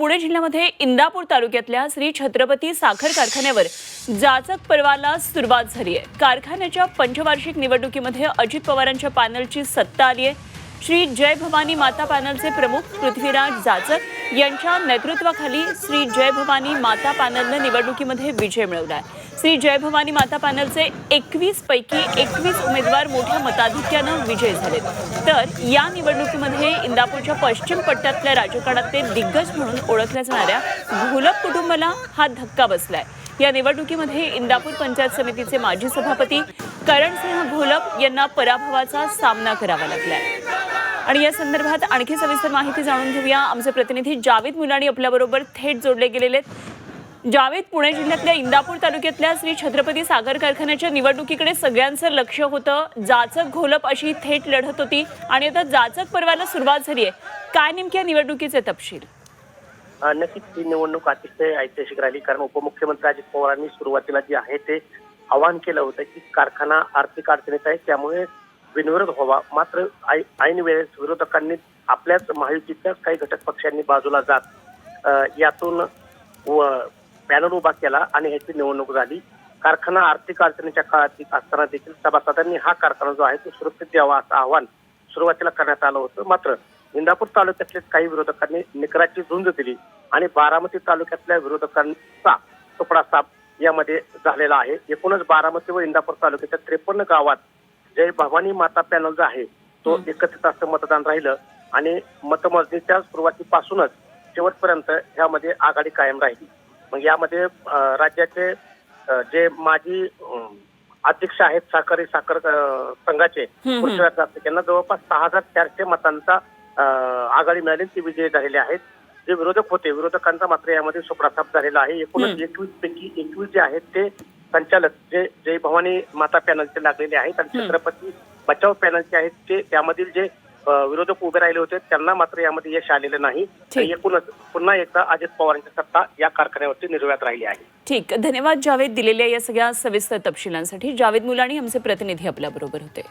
पुणे जिल्ह्यामध्ये इंदापूर तालुक्यातल्या श्री छत्रपती साखर कारखान्यावर जाचक पर्वाला सुरुवात झाली आहे. कारखान्याच्या पंचवार्षिक निवडणुकीमध्ये अजित पवारांच्या पॅनलची सत्ता आली आहे. श्री जय भवानी माता पॅनलचे प्रमुख पृथ्वीराज जाचक यांच्या नेतृत्वाखाली श्री जय भवानी माता पॅनलनं निवडणुकीमध्ये विजय मिळवला आहे श्री जय भवानी माता पॅनलचे एकवीस पैकी एकवीस उमेदवार मोठ्या मताधिक्यानं विजय झालेत. तर या निवडणुकीमध्ये इंदापूरच्या पश्चिम पट्ट्यातल्या राजकारणातले दिग्गज म्हणून ओळखल्या जाणाऱ्या घोलप कुटुंबाला हा धक्का बसलाय. या निवडणुकीमध्ये इंदापूर पंचायत समितीचे माजी सभापती करणसिंह घोलप यांना पराभवाचा सामना करावा लागलाय. आणि या संदर्भात आणखी सविस्तर माहिती जाणून घेऊया. आमचे प्रतिनिधी जावेद मुलाणी आपल्याबरोबर थेट जोडले गेलेले आहेत. जावेद पुणे जिल्ह्यातल्या इंदापूर तालुक्यातल्या श्री छत्रपती सागर कारखान्याच्या निवडणुकीकडे सगळ्यांचं लक्ष होतं. जाचक घोलप अशी थेट लढत होती आणि आता जाचक पर्वाला सुरुवात झाली आहे. काय नेमक्या निवडणुकीचे तपशील? नक्कीच ही निवडणूक अतिशय ऐतिहासिक राहिली कारण उपमुख्यमंत्री अजित पवारांनी सुरुवातीला जे आहे ते आवाहन केलं होतं की कारखाना आर्थिक अडचणीत आहे त्यामुळे बिनविरोध व्हावा. मात्र ऐ- ऐन वेळेस विरोधकांनी आपल्याच महायुतीच्या काही घटक पक्षांनी बाजूला जात यातून यातून पॅनल उभा केला आणि ह्याची निवडणूक झाली. कारखाना आर्थिक अडचणीच्या काळात असताना देखील सभासदांनी हा कारखाना जो आहे तो सुरक्षित द्यावा असं आवाहन सुरुवातीला करण्यात आलं होतं. मात्र इंदापूर तालुक्यातले काही विरोधकांनी निकराची झुंज दिली आणि बारामती तालुक्यातल्या विरोधकांचा तुकडा साप यामध्ये झालेला आहे. एकूणच बारामती व इंदापूर तालुक्याच्या त्रेपन्न गावात जय भवानी माता पॅनल जो आहे तो एकत्रित असं मतदान राहिलं आणि मतमोजणीच्या सुरुवातीपासूनच शेवटपर्यंत ह्यामध्ये आघाडी कायम राहिली. मग यामध्ये राज्याचे जे माजी अध्यक्ष आहेत साखर अं, संघाचे. पृथ्वीराज जाधव यांना जवळपास सहा हजार चारशे मतांचा आघाडी मिळाली. ते विजयी झालेले आहेत. जे विरोधक होते विरोधकांचा मात्र यामध्ये सुप्रासाप झालेला आहे. एकूणच. एकवीस पैकी एकवीस जे आहेत ते संचालक जे जय भवानी माता पॅनलचे लागलेले आहेत आणि. छत्रपती बचाव पॅनलचे आहेत ते त्यामधील जे विरोधक उभे राहिले होते त्यांना मात्र यामध्ये यश आलेलं नाही. एकूणच पुन्हा एकदा अजित पवारांची सत्ता या कारखान्यावरती निर्व्यात राहिली आहे. ठीक. धन्यवाद जावेद दिलेल्या या सगळ्या सविस्तर तपशिलांसाठी. जावेद मुलाणी आमचे प्रतिनिधी आपल्याबरोबर होते.